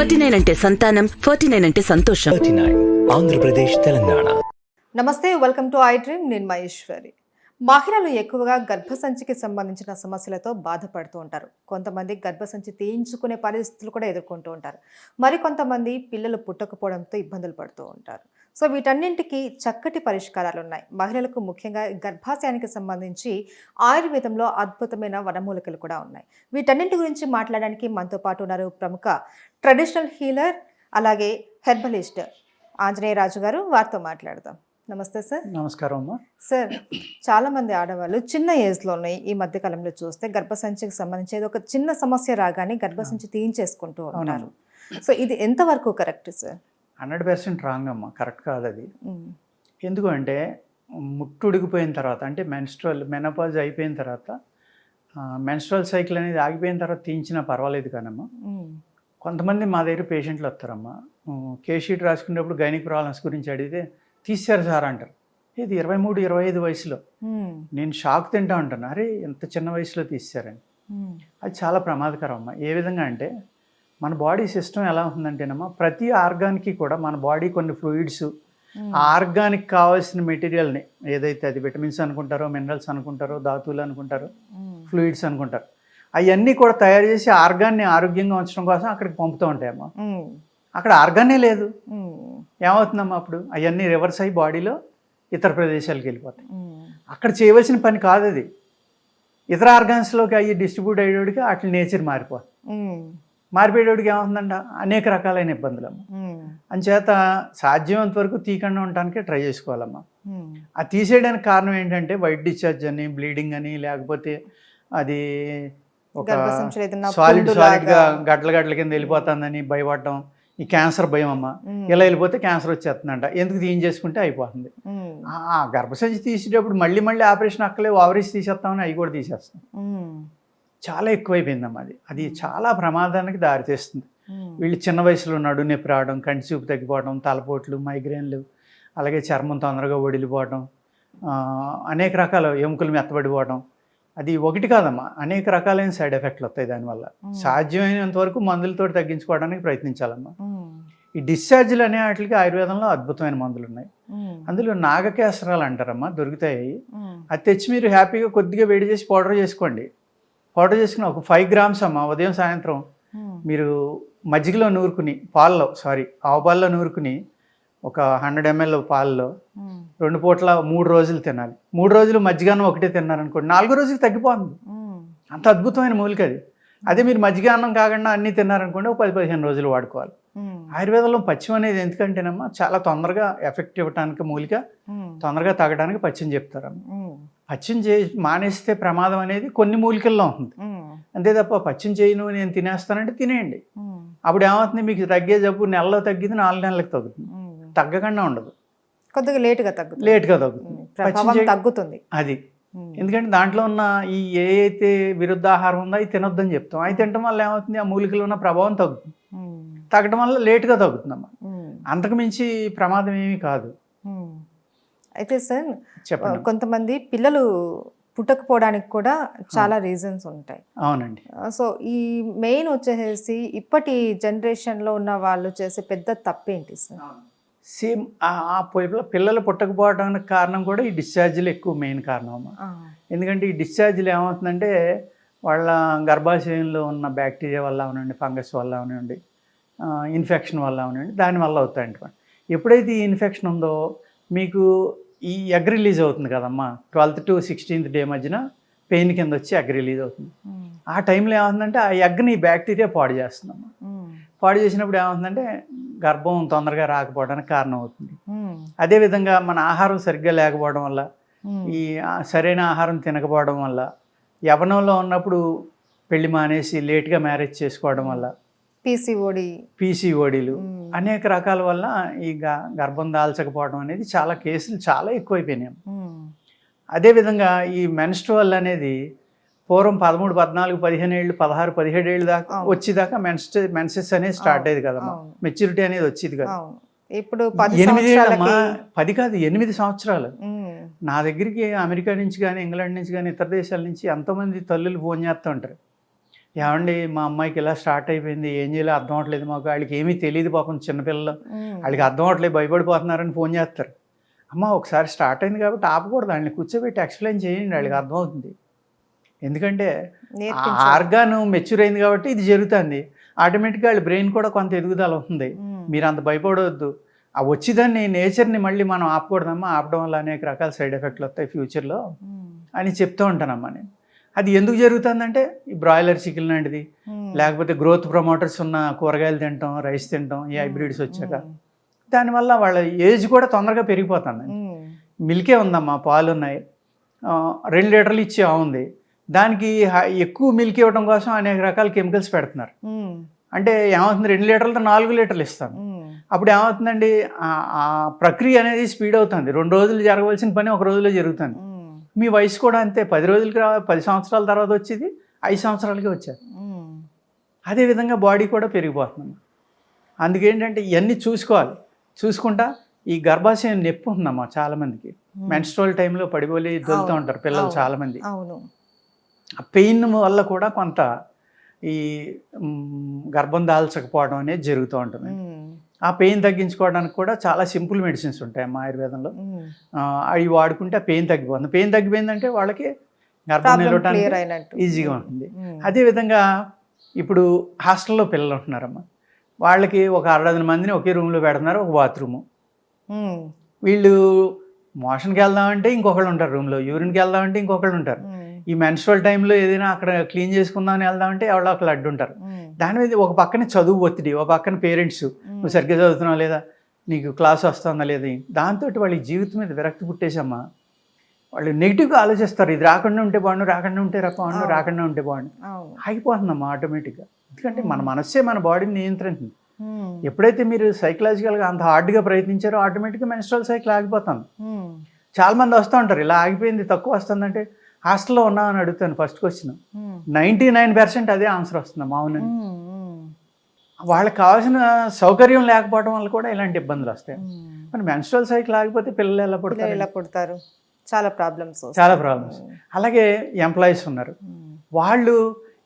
Forty nine అంటే సంతానం forty nine అంటే సంతోషం. ఆంధ్రప్రదేశ్ తెలంగాణ. నమస్తే వెల్కమ్ టు ఐ డ్రీమ్ నేను మహేశ్వరి. మహిళలు ఎక్కువగా గర్భసంచికి సంబంధించిన సమస్యలతో బాధపడుతూ ఉంటారు. కొంతమంది గర్భసంచి తీయించుకునే పరిస్థితులు కూడా ఎదుర్కొంటూ ఉంటారు. మరి కొంతమంది పిల్లలు పుట్టకపోవడంతో ఇబ్బందులు పడుతూ ఉంటారు. సో వీటన్నింటికి చక్కటి పరిష్కారాలు ఉన్నాయి మహిళలకు ముఖ్యంగా గర్భాశయానికి సంబంధించి ఆయుర్వేదంలో అద్భుతమైన వనమూలికలు కూడా ఉన్నాయి. వీటన్నింటి గురించి మాట్లాడడానికి మనతో పాటు ఉన్నారు ప్రముఖ ట్రెడిషనల్ హీలర్ అలాగే హెర్బలిస్ట్ ఆంజనేయ రాజు గారు. వారితో మాట్లాడదాం. నమస్తే సార్. నమస్కారం అమ్మా. సార్ చాలా మంది ఆడవాళ్ళు చిన్న ఏజ్లోనే ఈ మధ్య కాలంలో చూస్తే గర్భసంచికి సంబంధించి ఒక చిన్న సమస్య రాగానే గర్భసంచి తీయించేసుకుంటూ ఉంటారు. సో ఇది ఎంతవరకు correct sir? Hundred percent wrong అమ్మా కరెక్ట్ కాదు అది ఎందుకు అంటే ముట్టుడిగిపోయిన తర్వాత అంటే మెన్స్ట్రల్ మెనపాజ్ అయిపోయిన తర్వాత మెన్స్ట్రల్ సైకిల్ అనేది ఆగిపోయిన తర్వాత తీయించినా పర్వాలేదు కానమ్మా కొంతమంది మా దగ్గర పేషెంట్లు వస్తారమ్మా. ఉమ్, కే షీట్ రాసుకునేటప్పుడు గైనిక్ ప్రాబ్లమ్స్ గురించి అడిగితే తీశారు సార్ అంటారు. ఇది ఇరవై మూడు ఇరవై ఐదు వయసులో? నేను షాక్ తింటా ఉంటాను అరే ఎంత చిన్న వయసులో తీశారని. అది చాలా ప్రమాదకరం అమ్మా ఏ విధంగా అంటే మన బాడీ సిస్టమ్ ఎలా ఉంటుందంటేనమ్మా ప్రతి ఆర్గాన్కి కూడా మన బాడీ కొన్ని ఫ్లూయిడ్స్ ఆ ఆర్గానిక్ కావాల్సిన మెటీరియల్ని ఏదైతే అది విటమిన్స్ అనుకుంటారో మినరల్స్ అనుకుంటారో ధాతువులు అనుకుంటారో ఫ్లూయిడ్స్ అనుకుంటారు. అవన్నీ కూడా తయారు చేసి ఆర్గాన్ని ఆరోగ్యంగా ఉంచడం కోసం అక్కడికి పంపుతూ ఉంటాయమ్మా. అక్కడ ఆర్గానే లేదు. ఏమవుతుందమ్మా అప్పుడు? అవన్నీ రివర్స్ అయ్యి బాడీలో ఇతర ప్రదేశాలకు వెళ్ళిపోతాయి. అక్కడ చేయవలసిన పని కాదు అది. ఇతర ఆర్గాన్స్లోకి అయ్యి డిస్ట్రిబ్యూట్ అయ్యేటికి అట్లా నేచర్ మారిపోతుంది. ఉమ్, మారిపోయేటికి ఏమవుతుందంట? అనేక రకాలైన ఇబ్బందులు అమ్మ ఉమ్, అంచేత సాధ్యమైనంత వరకు తీయకుండా ఉండటానికి ట్రై చేసుకోవాలమ్మా. ఆ తీసేయడానికి కారణం ఏంటంటే వైట్ డిశ్చార్జ్ అని బ్లీడింగ్ అని లేకపోతే అది ఒక సాలిడ్ పుండు సాలిడ్గా లాగా. గడ్డల గడ్డల కింద వెళ్ళిపోతుందని భయపడటం ఈ క్యాన్సర్ భయం అమ్మ ఇలా వెళ్ళిపోతే క్యాన్సర్ వచ్చేస్తుందంట. ఎందుకు తీయించేసుకుంటే అయిపోతుంది. ఉమ్, ఆ గర్భసంచి తీసేటప్పుడు మళ్ళీ మళ్ళీ ఆపరేషన్ అక్కలే ఓవరీస్ తీసేస్తామని అవి కూడా తీసేస్తాం. చాలా ఎక్కువైపోయిందమ్మా అది. అది చాలా ప్రమాదానికి దారితీస్తుంది వీళ్ళు చిన్న వయసులో నడు నొప్పి రావడం కంటి చూపు తగ్గిపోవడం తలపోట్లు మైగ్రేన్లు అలాగే చర్మం తొందరగా ఒడిలిపోవడం ఆ, అనేక రకాల ఎముకలు మెత్తబడిపోవడం. అది ఒకటి కాదమ్మా అనేక రకాలైన సైడ్ ఎఫెక్ట్లు వస్తాయి దానివల్ల. సాధ్యమైనంత వరకు మందులతో తగ్గించుకోవడానికి ప్రయత్నించాలమ్మా. ఈ డిశ్చార్జ్లు అనే వాటికి ఆయుర్వేదంలో అద్భుతమైన మందులు ఉన్నాయి. అందులో నాగకేసరాలు అంటారమ్మా దొరుకుతాయి. అది తెచ్చి మీరు హ్యాపీగా కొద్దిగా వేడి చేసి పౌడర్ చేసుకోండి. పౌడర్ చేసుకుని ఒక ఫైవ్ గ్రామ్స్ అమ్మా ఉదయం సాయంత్రం. ఉమ్, మీరు మజ్జిగలో నూరుకుని పాలలో సారీ ఆవు పాలలో నూరుకుని ఒక హండ్రెడ్ ఎంఎల్ పాలలో రెండు పూట్ల మూడు రోజులు తినాలి. మూడు రోజులు మజ్జిగానం ఒకటే తిన్నారనుకోండి నాలుగో రోజుకి తగ్గిపోతుంది. ఉమ్, అంత అద్భుతమైన మూలిక అది. అదే మీరు మజ్జిగ అన్నం కాకుండా అన్నీ తిన్నారనుకోండి ఒక పది పదిహేను రోజులు వాడుకోవాలి. ఉమ్, ఆయుర్వేదంలో పచ్చిమ అనేది ఎందుకంటేనమ్మా చాలా తొందరగా ఎఫెక్ట్ ఇవ్వడానికి మూలిక తొందరగా తగ్గడానికి పచ్చిమ చెప్తారమ్మ. ఉమ్, పచ్చిమ చే మానేస్తే ప్రమాదం అనేది కొన్ని మూలికల్లో ఉంటుంది. అంతే తప్ప పచ్చిమ చేయను నేను తినేస్తానంటే తినేయండి. అప్పుడు ఏమవుతుంది? మీకు తగ్గే జబ్బు నెలలో తగ్గింది నాలుగు నెలలకు తగ్గుతుంది. తగ్గకుండా ఉండదు. కొద్దిగా లేటుగా తగ్గుతుంది. లేట్గా తగ్గుతుంది. తగ్గుతుంది. అది. ఎందుకంటే దాంట్లో ఉన్న ఈ ఏ అయితే విరుద్ధ ఆహారం ఉందో అవి తినొద్దని చెప్తాం. అవి తినడం వల్ల ఏమవుతుంది? ఆ మూలికలో ఉన్న ప్రభావం తగ్గుతుంది. తగ్గడం వల్ల లేట్గా తగ్గుతుందమ్మా. ఉమ్, అంతకు మించి ప్రమాదం ఏమీ కాదు. అయితే సార్ కొంతమంది పిల్లలు పుట్టకపోవడానికి కూడా చాలా రీజన్స్ ఉంటాయి. అవునండి. సో ఈ మెయిన్ వచ్చేసి ఇప్పటి జనరేషన్లో ఉన్న వాళ్ళు చేసే పెద్ద తప్పేంటి సార్? సేమ్ ఆ పిల్ల- పిల్లలు పుట్టకపోవడానికి కారణం కూడా ఈ డిశ్చార్జీలు ఎక్కువ మెయిన్ కారణం అమ్మా ఎందుకంటే ఈ డిశ్చార్జీలు ఏమవుతుందంటే వాళ్ళ గర్భాశయంలో ఉన్న బ్యాక్టీరియా వల్ల అవనండి ఫంగస్ వల్ల అవనండి ఇన్ఫెక్షన్ వల్ల అవనండి దానివల్ల అవుతాయంట ఎప్పుడైతే ఈ ఇన్ఫెక్షన్ ఉందో మీకు ఈ ఎగ్ రిలీజ్ అవుతుంది కదమ్మా. ట్వెల్త్ టు సిక్స్టీన్త్ డే మధ్యన పెయిన్ కింద వచ్చి ఎగ్ రిలీజ్ అవుతుంది. ఆ టైంలో ఏమవుతుందంటే ఆ ఎగ్ని బ్యాక్టీరియా పాడు చేస్తుందమ్మా. పాడు చేసినప్పుడు ఏమవుతుందంటే గర్భం తొందరగా రాకపోవడానికి కారణం అవుతుంది. అదేవిధంగా మన ఆహారం సరిగ్గా లేకపోవడం వల్ల ఈ సరైన ఆహారం తినకపోవడం వల్ల యవనంలో ఉన్నప్పుడు పెళ్ళి మానేసి లేట్గా మ్యారేజ్ చేసుకోవడం వల్ల పీసీఓడి. పీసీఓడీలు అనేక రకాల వల్ల ఈ గర్భం దాల్చకపోవడం అనేది చాలా కేసులు చాలా ఎక్కువైపోయినాయి. అదేవిధంగా ఈ మెన్స్ట్రువల్ అనేది పూర్వం పదమూడు పద్నాలుగు పదిహేను ఏళ్ళు పదహారు పదిహేడు ఏళ్ళు దాకా. వచ్చేదాకా మెన్స్ మెన్సెస్ అనేది స్టార్ట్ అయ్యేది కదమ్మా. మెచ్యూరిటీ అనేది వచ్చేది కదా. ఇప్పుడు ఎనిమిది పది కాదు ఎనిమిది సంవత్సరాలు. నా దగ్గరికి అమెరికా నుంచి కానీ ఇంగ్లాండ్ నుంచి కానీ ఇతర దేశాల నుంచి ఎంతోమంది తల్లులు ఫోన్ చేస్తూ ఉంటారు. ఏమండి మా అమ్మాయికి ఇలా స్టార్ట్ అయిపోయింది ఏం చేయాలో అర్థం అవట్లేదు మాకు వాళ్ళకి ఏమీ తెలియదు పాపం చిన్నపిల్లలు. వాళ్ళకి అర్థం అవట్లేదు భయపడిపోతున్నారని ఫోన్ చేస్తారు అమ్మ ఒకసారి స్టార్ట్ అయింది కాబట్టి ఆపకూడదు వాళ్ళని కూర్చోబెట్టి ఎక్స్ప్లెయిన్ చేయండి వాళ్ళకి అర్థమవుతుంది ఎందుకంటే. ఆర్గాన్ మెచ్యూర్ అయింది కాబట్టి ఇది జరుగుతుంది ఆటోమేటిక్గా వాళ్ళ బ్రెయిన్ కూడా కొంత ఎదుగుదల అవుతుంది. మీరు అంత భయపడవద్దు ఆ వచ్చిదాన్ని నేచర్ని మళ్ళీ మనం ఆపకూడదమ్మా ఆపడం వల్ల అనేక రకాల సైడ్ ఎఫెక్ట్లు వస్తాయి ఫ్యూచర్లో. అని చెప్తూ ఉంటానమ్మా నేను అది ఎందుకు జరుగుతుందంటే ఈ బ్రాయిలర్ చికెన్ లాంటిది ఉమ్. లేకపోతే గ్రోత్ ప్రమోటర్స్ ఉన్న కూరగాయలు తింటాం రైస్ తింటాం ఈ హైబ్రిడ్స్ వచ్చాక ఉమ్. దానివల్ల వాళ్ళ ఏజ్ కూడా తొందరగా పెరిగిపోతుంది. మిల్కే ఉందమ్మా పాలు ఉన్నాయి రెండు లీటర్లు ఇచ్చే ఉంది దానికి ఎక్కువ మిల్క్ ఇవ్వడం కోసం అనేక రకాల కెమికల్స్ పెడుతున్నారు. అంటే ఏమవుతుంది రెండు లీటర్లతో నాలుగు లీటర్లు ఇస్తాను. అప్పుడు ఏమవుతుందండి ఆ- ప్రక్రియ అనేది స్పీడ్ అవుతుంది రెండు రోజులు జరగవలసిన పని ఒక రోజులో జరుగుతుంది. మీ వయసు కూడా అంతే. పది రోజులకి రా పది సంవత్సరాల తర్వాత వచ్చేది ఐదు సంవత్సరాలకి వచ్చారు. అదేవిధంగా బాడీ కూడా పెరిగిపోతుంది. అందుకేంటంటే ఇవన్నీ చూసుకోవాలి. చూసుకుంటా ఈ గర్భాశయం నొప్పి ఉందమ్మా చాలామందికి. మెన్స్ట్రల్ టైంలో పడిపోలి దొలుతూ ఉంటారు పిల్లలు. చాలామంది. అవును. ఆ పెయిన్ వల్ల కూడా కొంత ఈ గర్భం దాల్చకపోవడం అనేది జరుగుతూ ఉంటుంది. ఆ పెయిన్ తగ్గించుకోవడానికి కూడా చాలా సింపుల్ మెడిసిన్స్ ఉంటాయి అమ్మా ఆయుర్వేదంలో. అవి వాడుకుంటే ఆ పెయిన్ తగ్గిపోతుంది పెయిన్ తగ్గిపోయిందంటే వాళ్ళకి గర్భం నిలవటానికి ఈజీగా ఉంటుంది. అదేవిధంగా ఇప్పుడు హాస్టల్లో పిల్లలు ఉంటున్నారమ్మా. వాళ్ళకి ఒక అరడజన మందిని ఒకే రూమ్లో పెడుతున్నారు ఒక బాత్రూము. వీళ్ళు మోషన్కి వెళ్దామంటే ఇంకొకళ్ళు ఉంటారు రూమ్లో యూరిన్కి వెళ్దామంటే ఇంకొకళ్ళు ఉంటారు. ఈ మెన్స్ట్రల్ టైంలో ఏదైనా అక్కడ క్లీన్ చేసుకుందామని వెళ్దామంటే ఎవరో ఒకళ్ళు అడ్డు ఉంటారు ఉమ్. దాని మీద ఒక పక్కన చదువు ఒత్తిడి ఒక పక్కన పేరెంట్స్ నువ్వు సరిగ్గా చదువుతున్నావు లేదా? నీకు క్లాస్ వస్తుందా లేదా? దాంతో వాళ్ళ జీవితం మీద విరక్తి పుట్టేసమ్మా. వాళ్ళు నెగిటివ్గా ఆలోచిస్తారు. ఇది రాకుండా ఉంటే బాగుండు రాకుండా ఉంటే రా బాగుండు. రాకుండా ఉంటే బాగుండు. ఆగిపోతుందమ్మా ఆటోమేటిక్గా ఎందుకంటే మన మనస్సే మన బాడీని నియంత్రిస్తుంది ఉమ్. ఎప్పుడైతే మీరు సైకలాజికల్గా అంత హార్డ్గా ప్రయత్నించారో ఆటోమేటిక్గా మెన్స్ట్రల్ సైకిల్ ఆగిపోతుంది. ఉమ్. చాలా మంది వస్తూ ఉంటారు ఇలా ఆగిపోయింది తక్కువ వస్తుందంటే హాస్టల్లో ఉన్నామని అడుగుతాను first question. Ninety nine percent అదే ఆన్సర్ వస్తుంది అవునండి ఉమ్. ఉమ్. వాళ్ళకి కావాల్సిన సౌకర్యం లేకపోవడం వల్ల కూడా ఇలాంటి ఇబ్బందులు వస్తాయి ఉమ్. మరి మెన్స్ట్రల్ సైకిల్ ఆగిపోతే పిల్లలు ఎలా పుడతారు ఎలా పుడతారు చాలా ప్రాబ్లమ్స్ చాలా ప్రాబ్లమ్స్ అలాగే ఎంప్లాయీస్ ఉన్నారు. వాళ్ళు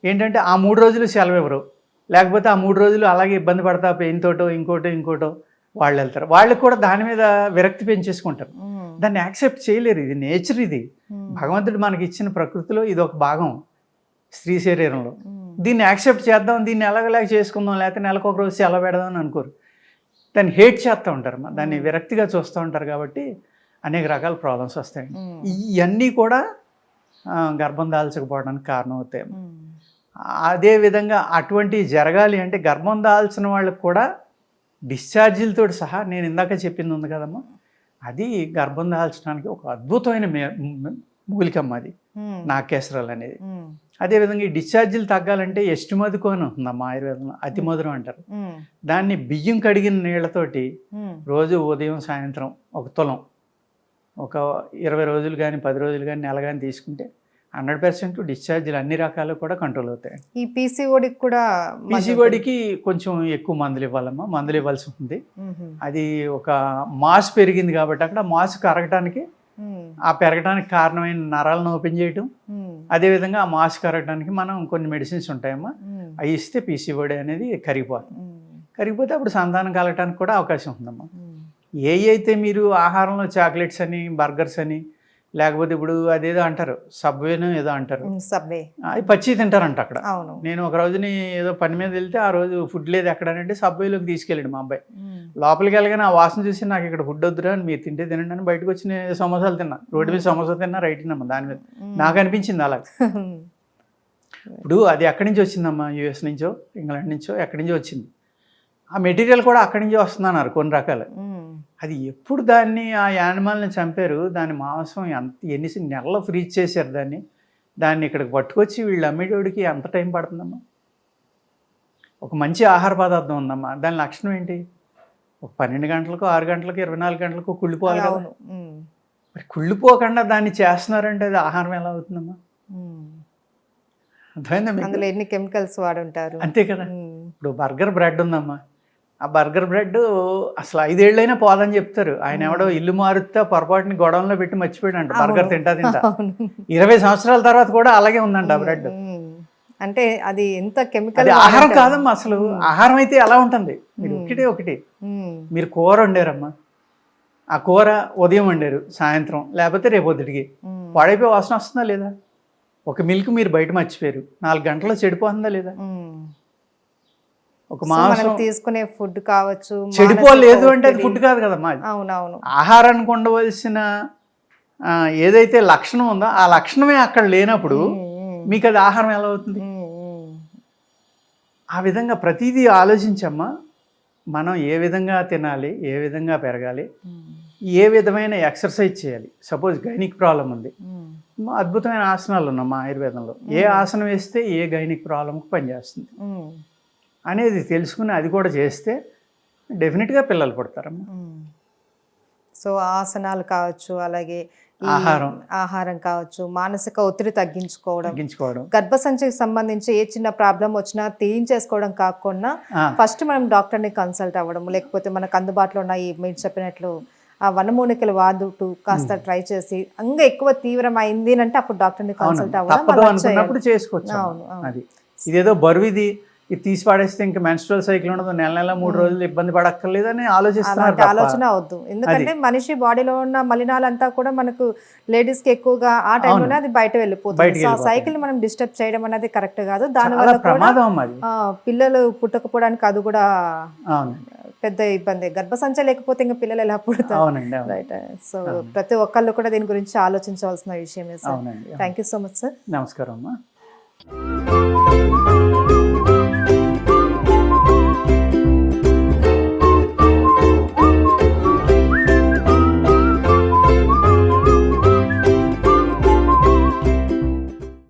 ఏంటంటే ఆ మూడు రోజులు సెలవు ఇవ్వరు లేకపోతే ఆ మూడు రోజులు అలాగే ఇబ్బంది పడతా పెయిన్ తోటో ఇంకోటో ఇంకోటో వాళ్ళు వెళ్తారు వాళ్ళకి కూడా దాని మీద విరక్తి పెంచేసుకుంటారు. దాన్ని యాక్సెప్ట్ చేయలేరు ఇది నేచర్ ఇది. భగవంతుడు మనకి ఇచ్చిన ప్రకృతిలో ఇది ఒక భాగం స్త్రీ శరీరంలో. దీన్ని యాక్సెప్ట్ చేద్దాం దీన్ని ఎలాగలాగ చేసుకుందాం లేకపోతే నెలకు ఒక రోజు సెలవు పెడదాం అని అనుకోరు దాన్ని హేట్ చేస్తూ ఉంటారు. దాన్ని విరక్తిగా చూస్తూ ఉంటారు కాబట్టి అనేక రకాల ప్రాబ్లమ్స్ వస్తాయండి. ఇవన్నీ కూడా గర్భం దాల్చకపోవడానికి కారణం అవుతాయి. అదే విధంగా అటువంటివి జరగాలి అంటే గర్భం దాల్చిన వాళ్ళకి కూడా డిశ్చార్జీలతో సహా నేను ఇందాక చెప్పింది ఉంది కదమ్మా అది గర్భం దాల్చడానికి ఒక అద్భుతమైన మూలికమ్మ అది. నాకేసరాలు అనేది. అదేవిధంగా ఈ డిశ్చార్జీలు తగ్గాలంటే ఎస్టిమదుకు అని ఉంటుందమ్మా ఆయుర్వేదంలో అతి మధురం అంటారు. దాన్ని బియ్యం కడిగిన నీళ్ళతోటి ఉమ్. రోజు ఉదయం సాయంత్రం ఒక తులం ఒక ఇరవై రోజులు కానీ పది రోజులు కానీ నెల కానీ తీసుకుంటే హండ్రెడ్ పర్సెంట్ డిశ్చార్జీలు అన్ని రకాలు కూడా కంట్రోల్ అవుతాయి ఈ పీసీఓడికి కూడా పీసీఓడికి కొంచెం ఎక్కువ మందులు ఇవ్వాలమ్మా మందులు ఇవ్వాల్సి ఉంది ఉంటుంది. అది ఒక మాస్ పెరిగింది కాబట్టి అక్కడ మాస్ కరగటానికి. ఆ పెరగడానికి కారణమైన నరాలను ఓపెన్ చేయటం. అదేవిధంగా ఆ మాస్ కరగడానికి మనం కొన్ని మెడిసిన్స్ ఉంటాయమ్మా. అవి ఇస్తే పీసీఓడి అనేది కరిగిపోతుంది. కరిగిపోతే అప్పుడు సంతానం కలగటానికి కూడా అవకాశం ఉందమ్మా. ఏ అయితే మీరు ఆహారంలో చాక్లెట్స్ అని బర్గర్స్ అని లేకపోతే ఇప్పుడు అదేదో అంటారు సబ్వేనో ఏదో అంటారు. సబ్వే. అది పచ్చి తింటారంట అక్కడ. అవును. నేను ఒక రోజుని ఏదో పని మీద వెళ్తే ఆ రోజు ఫుడ్ లేదు ఎక్కడనంటే సబ్వేలోకి తీసుకెళ్ళాడు మా అబ్బాయి. లోపలికి వెళ్ళగానే ఆ వాసన చూసి నాకు ఇక్కడ ఫుడ్ వద్దురా అని మీరు తింటే తినండి అని బయటకు వచ్చి నేను సమోసాలు తిన్నా. రోడ్డు మీద సమోసా తిన్నా రైట్ తిన్నమ్మా దాని మీద. నాకు అనిపించింది అలా. ఇప్పుడు అది ఎక్కడి నుంచి వచ్చిందమ్మా? యూఎస్ నుంచో ఇంగ్లాండ్ నుంచో ఎక్కడి నుంచో వచ్చింది. ఆ మెటీరియల్ కూడా అక్కడి నుంచి వస్తుందన్నారు కొన్ని రకాలు. అది ఎప్పుడు దాన్ని ఆ యానిమల్ని చంపారు? దాని మాంసం ఎంత ఎన్ని నెలలు ఫ్రీజ్ చేశారు దాన్ని? దాన్ని ఇక్కడికి పట్టుకొచ్చి వీళ్ళు అమ్మేటోడికి ఎంత టైం పడుతుందమ్మా? ఒక మంచి ఆహార పదార్థం ఉందమ్మా. దాని లక్షణం ఏంటి? ఒక పన్నెండు గంటలకు ఆరు గంటలకు ఇరవై నాలుగు గంటలకు కుళ్ళిపోవాలి కదా. మరి కుళ్ళిపోకుండా దాన్ని చేస్తున్నారంటే అది ఆహారం ఎలా అవుతుందమ్మా? అందులో ఎన్ని కెమికల్స్ వాడుంటారు? అంతే కదా. ఇప్పుడు బర్గర్ బ్రెడ్ ఉందమ్మా. ఆ బర్గర్ బ్రెడ్ అసలు ఐదేళ్ళైనా పోదని చెప్తారు. ఆయన ఎవడో ఇల్లు మారుస్తే పొరపాటుని గొడవలో పెట్టి మర్చిపోయాడంట. బర్గర్. తింటా తింటా. ఇరవై సంవత్సరాల తర్వాత కూడా అలాగే ఉందంట ఆ బ్రెడ్. అంటే అది ఎంత కెమికల్ ఆహారం కాదమ్మా అసలు ఆహారం అయితే ఎలా ఉంటుంది. మీరు ఒకటే. ఒకటి మీరు కూర వండారమ్మా. ఆ కూర ఉదయం వండారు సాయంత్రం. లేకపోతే రేపు పొద్దుటికి. పాడైపోయి వాసన వస్తుందా లేదా? ఒక మిల్క్ మీరు బయట మర్చిపోయారు. నాలుగు గంటల్లో చెడిపోతుందా లేదా? ఒక మాంసం తీసుకునే ఫుడ్ కావచ్చు చెడిపోలేదు అంటే అది. ఫుడ్ కాదు కదమ్మా అవునవును. ఆహారానికి ఉండవలసిన ఏదైతే లక్షణం ఉందో ఆ లక్షణమే అక్కడ లేనప్పుడు మీకు అది ఆహారం ఎలా అవుతుంది. ఆ విధంగా ప్రతిదీ ఆలోచించమ్మా. మనం ఏ విధంగా తినాలి ఏ విధంగా పెరగాలి ఏ విధమైన ఎక్సర్సైజ్ చేయాలి. సపోజ్ గైనిక్ ప్రాబ్లం ఉంది. అద్భుతమైన ఆసనాలు ఉన్నాయి మా ఆయుర్వేదంలో. ఏ ఆసనం వేస్తే ఏ గైనిక్ ప్రాబ్లంకి పనిచేస్తుంది? అనేది తెలుసుకుని అది కూడా చేస్తే డెఫినెట్గా పిల్లలు పుడతారమ్మా. సో ఆసనాలు కావచ్చు అలాగే ఆహారం. ఆహారం కావచ్చు మానసిక ఒత్తిడి తగ్గించుకోవడం తగ్గించుకోవడం. గర్భసంచికి సంబంధించి ఏ చిన్న ప్రాబ్లం వచ్చినా తీయించేసుకోవడం కాకుండా ఫస్ట్ మనం డాక్టర్ని కన్సల్ట్ అవ్వడం లేకపోతే మనకు అందుబాటులో ఉన్న ఈ మీరు చెప్పినట్లు ఆ వనమూలికల వాదుటు కాస్త ట్రై చేసి ఇంకా ఎక్కువ తీవ్రమైంది అంటే అప్పుడు డాక్టర్ని కన్సల్ట్ అవ్వడం అవును, ఇదేదో బరువిది ఇది తీసి పాడేస్తే ఇంకా మెన్స్ట్రల్ సైకిల్ ఉండదు. నెల నెల మూడు రోజులు ఇబ్బంది పడక్కర్లేదని ఆలోచిస్తున్నారు అలాంటి తప్ప. ఆలోచన అవద్దు ఎందుకంటే మనిషి బాడీలో ఉన్న మలినాలంతా కూడా మనకు లేడీస్కి ఎక్కువగా ఆ టైంలోనే అది బయట వెళ్ళిపోతుంది. సైకిల్ మనం డిస్టర్బ్ చేయడం అనేది కరెక్ట్ కాదు. దాని వల్ల ప్రమాదం పిల్లలు పుట్టకపోవడానికి అది కూడా పెద్ద ఇబ్బంది. గర్భసంచ లేకపోతే ఇంకా పిల్లలు ఎలా పుడతారు? రైట్ సో ప్రతి ఒక్కళ్ళు కూడా దీని గురించి ఆలోచించవలసిన విషయమే sir thank you so much sir నమస్కారం అమ్మా.